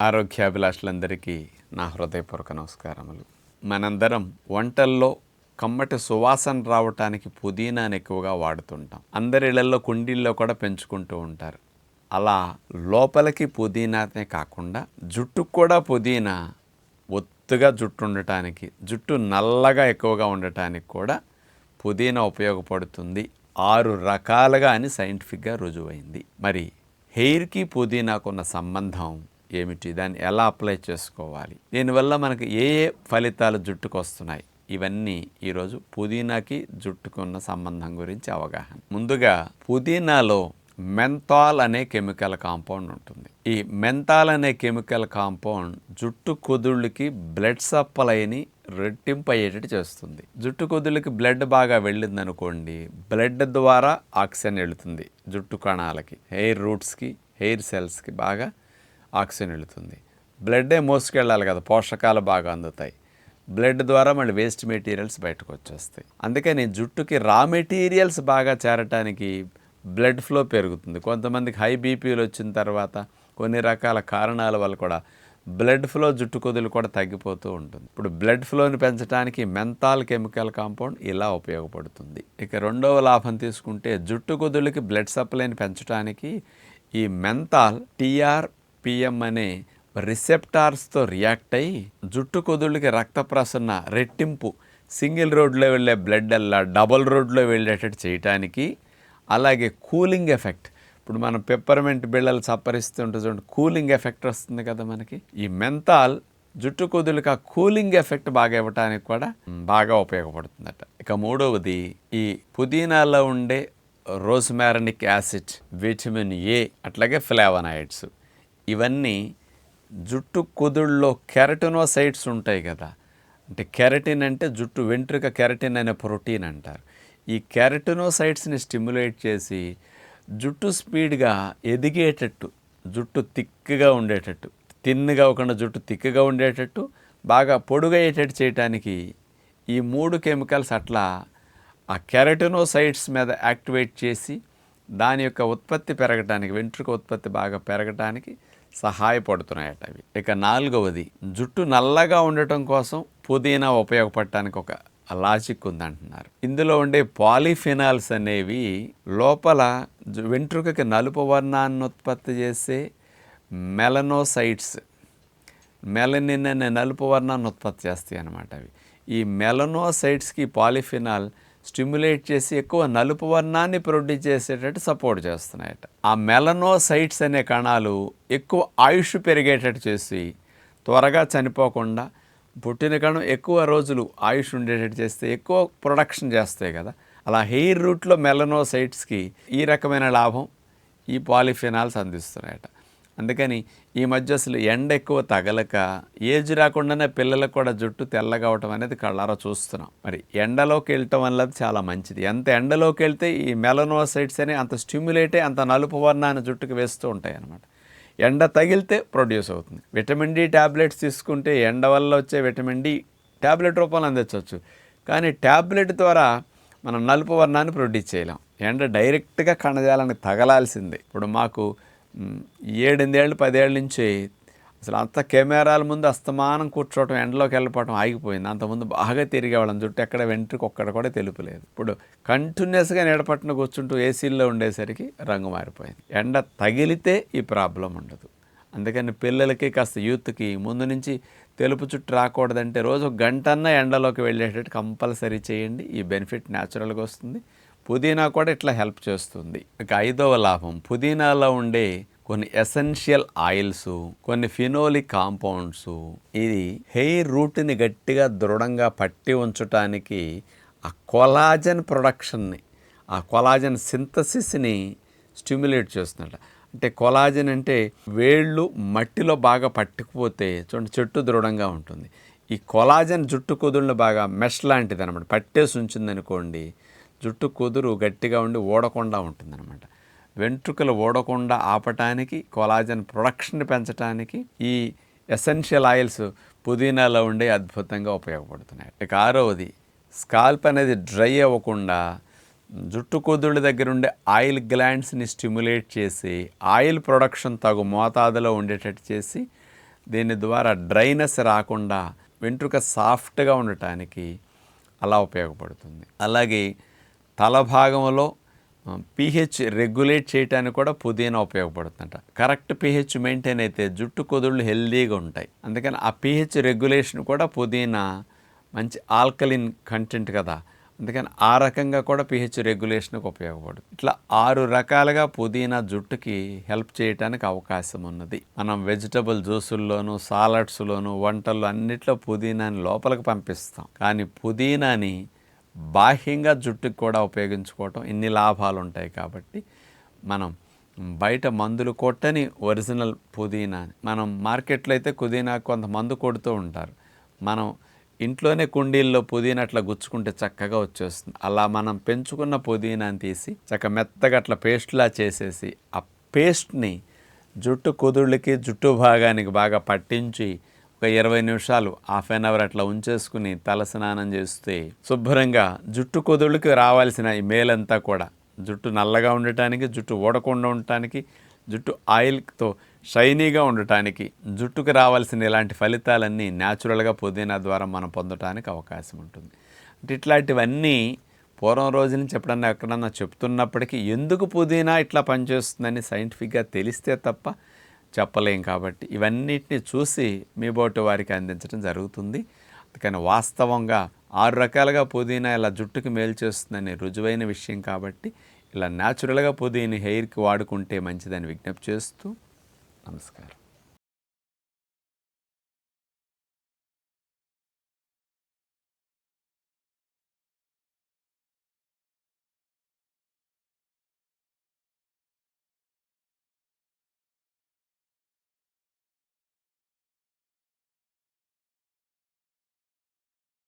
ఆరోగ్యాభిలాషులందరికీ నా హృదయపూర్వక నమస్కారములు. మనందరం వంటల్లో కమ్మటి సువాసన రావటానికి పుదీనాను ఎక్కువగా వాడుతుంటాం. అందరి ఇళ్ళలో కుండీల్లో కూడా పెంచుకుంటూ ఉంటారు. అలా లోపలికి పుదీనానే కాకుండా జుట్టుకు కూడా పుదీనా ఒత్తుగా జుట్టు ఉండటానికి జుట్టు నల్లగా ఎక్కువగా ఉండటానికి కూడా పుదీనా ఉపయోగపడుతుంది. ఆరు రకాలుగా అని సైంటిఫిక్గా రుజువైంది. మరి హెయిర్కి పుదీనాకున్న సంబంధం ఏమిటి? దాన్ని ఎలా అప్లై చేసుకోవాలి? దీనివల్ల మనకు ఏ ఏ ఫలితాలు జుట్టుకు వస్తున్నాయి ఇవన్నీ ఈరోజు పుదీనాకి జుట్టుకున్న సంబంధం గురించి అవగాహన. ముందుగా పుదీనాలో మెంతాల్ అనే కెమికల్ కాంపౌండ్ ఉంటుంది. ఈ మెంతాల్ అనే కెమికల్ కాంపౌండ్ జుట్టు కుదుళ్ళకి బ్లడ్ సప్లైని రెట్టింపు అయ్యేటట్టు చేస్తుంది. జుట్టు కుదుళ్ళకి బ్లడ్ బాగా వెళ్ళింది అనుకోండి బ్లడ్ ద్వారా ఆక్సిజన్ వెళుతుంది జుట్టు కణాలకి హెయిర్ రూట్స్కి హెయిర్ సెల్స్కి బాగా ఆక్సిజన్ వెళుతుంది. బ్లడ్డే మోసుకెళ్ళాలి కదా పోషకాలు బాగా అందుతాయి. బ్లడ్ ద్వారా మళ్ళీ వేస్ట్ మెటీరియల్స్ బయటకు వచ్చేస్తాయి. అందుకని జుట్టుకి రా మెటీరియల్స్ బాగా చేరటానికి బ్లడ్ ఫ్లో పెరుగుతుంది. కొంతమందికి హై బీపీలు వచ్చిన తర్వాత కొన్ని రకాల కారణాల వల్ల కూడా బ్లడ్ ఫ్లో జుట్టు కొదులు కూడా తగ్గిపోతూ ఉంటుంది. ఇప్పుడు బ్లడ్ ఫ్లోని పెంచడానికి మెంతాల్ కెమికల్ కాంపౌండ్ ఇలా ఉపయోగపడుతుంది. ఇక రెండవ లాభం తీసుకుంటే జుట్టు కుదులకి బ్లడ్ సప్లైని పెంచడానికి ఈ మెంతాల్ టీఆర్ పిఎం అనే రిసెప్టార్స్తో రియాక్ట్ అయ్యి జుట్టు కుదుళ్ళకి రక్త ప్రసరణ రెట్టింపు సింగిల్ రోడ్లో వెళ్ళే బ్లడ్ అల్లా డబుల్ రోడ్లో వెళ్ళేటట్టు చేయటానికి అలాగే కూలింగ్ ఎఫెక్ట్. ఇప్పుడు మనం పెప్పర్మెంట్ బిళ్ళలు సప్పరిస్తుంటే చూడండి కూలింగ్ ఎఫెక్ట్ వస్తుంది కదా మనకి. ఈ మెంతాల్ జుట్టు కుదులకు ఆ కూలింగ్ ఎఫెక్ట్ బాగా ఇవ్వటానికి కూడా బాగా ఉపయోగపడుతుందట. ఇక మూడవది ఈ పుదీనాలో ఉండే రోస్మారనిక్ యాసిడ్ విటమిన్ ఏ అట్లాగే ఫ్లేవనాయిడ్స్. ఇవన్నీ జుట్టు కుదుళ్ళలో కెరటినోసైట్స్ ఉంటాయి కదా. అంటే కెరటిన్ అంటే జుట్టు వెంట్రుక కెరటిన్ అనే ప్రోటీన్ అంటారు. ఈ కెరటినోసైట్స్ని స్టిమ్యులేట్ చేసి జుట్టు స్పీడ్గా ఎదిగేటట్టు జుట్టు తిక్కుగా ఉండేటట్టు తిన్నుగా కాకుండా జుట్టు తిక్కగా ఉండేటట్టు బాగా పొడుగయ్యేటట్టు చేయటానికి ఈ మూడు కెమికల్స్ అట్లా ఆ కెరటినోసైట్స్ మీద యాక్టివేట్ చేసి దాని యొక్క ఉత్పత్తి పెరగటానికి వెంట్రుక ఉత్పత్తి బాగా పెరగటానికి సహాయపడుతున్నాయట అవి. ఇక నాలుగవది జుట్టు నల్లగా ఉండటం కోసం పుదీనా ఉపయోగపడటానికి ఒక లాజిక్ ఉందంటున్నారు. ఇందులో ఉండే పాలిఫినాల్స్ అనేవి లోపల జు- వెంట్రుకకి నలుపు వర్ణాన్ని ఉత్పత్తి చేసే మెలనోసైట్స్. మెలనిన్ అనే నలుపు వర్ణాన్ని ఉత్పత్తి చేస్తాయి అన్నమాట అవి. ఈ మెలనోసైట్స్కి పాలిఫినాల్ స్టిమ్యులేట్ చేసి ఎక్కువ నలుపు వర్ణాన్ని ప్రొడ్యూస్ చేసేటట్టు సపోర్ట్ చేస్తున్నాయట. ఆ మెలనోసైట్స్ అనే కణాలు ఎక్కువ ఆయుష్ పెరిగేటట్టు చేసి త్వరగా చనిపోకుండా పుట్టిన కణం ఎక్కువ రోజులు ఆయుష్ ఉండేటట్టు చేస్తే ఎక్కువ ప్రొడక్షన్ చేస్తాయి కదా. అలా హెయిర్ రూట్లో మెలనోసైట్స్కి ఈ రకమైన లాభం ఈ పాలిఫినాల్స్ అందిస్తున్నాయట. అందుకని ఈ మధ్య అసలు ఎండ ఎక్కువ తగలక ఏజ్ రాకుండానే పిల్లలకు కూడా జుట్టు తెల్లగా అవటం అనేది కళ్ళారా చూస్తున్నాం. మరి ఎండలోకి వెళ్ళటం వల్ల చాలా మంచిది. ఎంత ఎండలోకి వెళ్తే ఈ మెలనోసైట్స్ అని అంత స్టిమ్యులేటే అంత నలుపు వర్ణాన్ని జుట్టుకు వేస్తూ ఉంటాయి అన్నమాట ఎండ తగిలితే ప్రొడ్యూస్ అవుతుంది. విటమిన్ డి ట్యాబ్లెట్స్ తీసుకుంటే ఎండ వల్ల వచ్చే విటమిన్ డి ట్యాబ్లెట్ రూపంలో అందించవచ్చు. కానీ ట్యాబ్లెట్ ద్వారా మనం నలుపు వర్ణాన్ని ప్రొడ్యూస్ చేయలేం. ఎండ డైరెక్ట్గా కణజాలానికి తగలాల్సిందే. ఇప్పుడు మాకు ఏడెనిమిదేళ్ళు పదేళ్ళ నుంచి అసలు అంత కెమెరాల ముందు అస్తమానం కూర్చోవటం ఎండలోకి వెళ్ళిపోవటం ఆగిపోయింది. అంతకుముందు బాగా తిరిగేవాళ్ళం. జుట్టు ఎక్కడ వెంట్రుకు ఒక్కడ కూడా తెలుపులేదు. ఇప్పుడు కంటిన్యూస్గా నీడపట్టున కూర్చుంటూ ఏసీల్లో ఉండేసరికి రంగు మారిపోయింది. ఎండ తగిలితే ఈ ప్రాబ్లం ఉండదు. అందుకని పిల్లలకి కాస్త యూత్కి ముందు నుంచి తెలుపు చుట్టూ రాకూడదంటే రోజు ఒక గంటన్నా ఎండలోకి వెళ్ళేటట్టు కంపల్సరీ చేయండి. ఈ బెనిఫిట్ న్యాచురల్గా వస్తుంది. పుదీనా కూడా ఇట్లా హెల్ప్ చేస్తుంది. ఇక ఐదవ లాభం పుదీనాలో ఉండే కొన్ని ఎసెన్షియల్ ఆయిల్స్ కొన్ని ఫినోలిక్ కాంపౌండ్స్ ఇది హెయిర్ రూట్ని గట్టిగా దృఢంగా పట్టి ఉంచటానికి ఆ కొలాజన్ ప్రొడక్షన్ని ఆ కొలాజన్ సింథసిస్ని స్టిమ్యులేట్ చేస్తుందట. అంటే కొలాజన్ అంటే వేళ్ళు మట్టిలో బాగా పట్టుకుపోతే చూడండి చెట్టు దృఢంగా ఉంటుంది. ఈ కొలాజన్ జుట్టు కుదురుని బాగా మెష్ లాంటిది అనమాట పట్టేసి ఉంచిందనుకోండి జుట్టు కుదురు గట్టిగా ఉండి ఓడకుండా ఉంటుందన్నమాట. వెంట్రుకలు ఓడకుండా ఆపటానికి కొలాజన్ ప్రొడక్షన్ పెంచడానికి ఈ ఎసెన్షియల్ ఆయిల్స్ పుదీనాలో ఉండే అద్భుతంగా ఉపయోగపడుతున్నాయి. ఇక ఆరవది స్కాల్ప్ అనేది డ్రై అవ్వకుండా జుట్టు కుదుళ్ళ దగ్గర ఉండే ఆయిల్ గ్లాండ్స్ని స్టిమ్యులేట్ చేసి ఆయిల్ ప్రొడక్షన్ తగు మోతాదులో ఉండేటట్టు చేసి దీని ద్వారా డ్రైనెస్ రాకుండా వెంట్రుక సాఫ్ట్గా ఉండటానికి అలా ఉపయోగపడుతుంది. అలాగే తల భాగంలో పీహెచ్ రెగ్యులేట్ చేయడానికి కూడా పుదీనా ఉపయోగపడుతుందంట. కరెక్ట్ పీహెచ్ మెయింటైన్ అయితే జుట్టు కుదుళ్ళు హెల్దీగా ఉంటాయి. అందుకని ఆ పీహెచ్ రెగ్యులేషన్ కూడా పుదీనా మంచి ఆల్కలిన్ కంటెంట్ కదా. అందుకని ఆ రకంగా కూడా పిహెచ్ రెగ్యులేషన్కి ఉపయోగపడుతుంది. ఇట్లా ఆరు రకాలుగా పుదీనా జుట్టుకి హెల్ప్ చేయడానికి అవకాశం ఉన్నది. మనం వెజిటబుల్ జ్యూసుల్లోనూ సాలడ్స్లోను వంటల్లో అన్నిట్లో పుదీనాని లోపలికి పంపిస్తాం. కానీ పుదీనాని బాహ్యంగా జుట్టుకు కూడా ఉపయోగించుకోవటం ఇన్ని లాభాలు ఉంటాయి కాబట్టి మనం బయట మందులు కొట్టని ఒరిజినల్ పుదీనా మనం మార్కెట్లో అయితే పుదీనా కొంత మందు కొడుతూ ఉంటారు. మనం ఇంట్లోనే కుండీల్లో పుదీనా అట్లా గుచ్చుకుంటే చక్కగా వచ్చేస్తుంది. అలా మనం పెంచుకున్న పుదీనాని తీసి చక్క మెత్తగా అట్లా పేస్ట్లా చేసేసి ఆ పేస్ట్ని జుట్టు కుదుళ్ళకి జుట్టు భాగానికి బాగా పట్టించి ఒక ఇరవై నిమిషాలు హాఫ్ అన్ అవర్ అట్లా ఉంచేసుకుని తల స్నానం చేస్తే శుభ్రంగా జుట్టు కుదుళ్ళకి రావాల్సిన ఈ మేలంతా కూడా జుట్టు నల్లగా ఉండటానికి జుట్టు ఊడకుండా ఉండటానికి జుట్టు ఆయిల్తో షైనీగా ఉండటానికి జుట్టుకు రావాల్సిన ఇలాంటి ఫలితాలన్నీ న్యాచురల్గా పుదీనా ద్వారా మనం పొందటానికి అవకాశం ఉంటుంది. అంటే ఇట్లాంటివన్నీ పూర్వం రోజు నుంచి ఎప్పుడన్నా ఎక్కడన్నా చెప్తున్నప్పటికీ ఎందుకు పుదీనా ఇట్లా పనిచేస్తుందని సైంటిఫిక్గా తెలిస్తే తప్ప చెప్పలేం కాబట్టి ఇవన్నిటిని చూసి మీ బోటు వారికి అందించడం జరుగుతుంది. అందుకని వాస్తవంగా ఆరు రకాలుగా పుదీనా ఇలా జుట్టుకి మేలు చేస్తుందని రుజువైన విషయం కాబట్టి ఇలా న్యాచురల్గా పుదీని హెయిర్కి వాడుకుంటే మంచిదని విజ్ఞప్తి చేస్తూ నమస్కారం.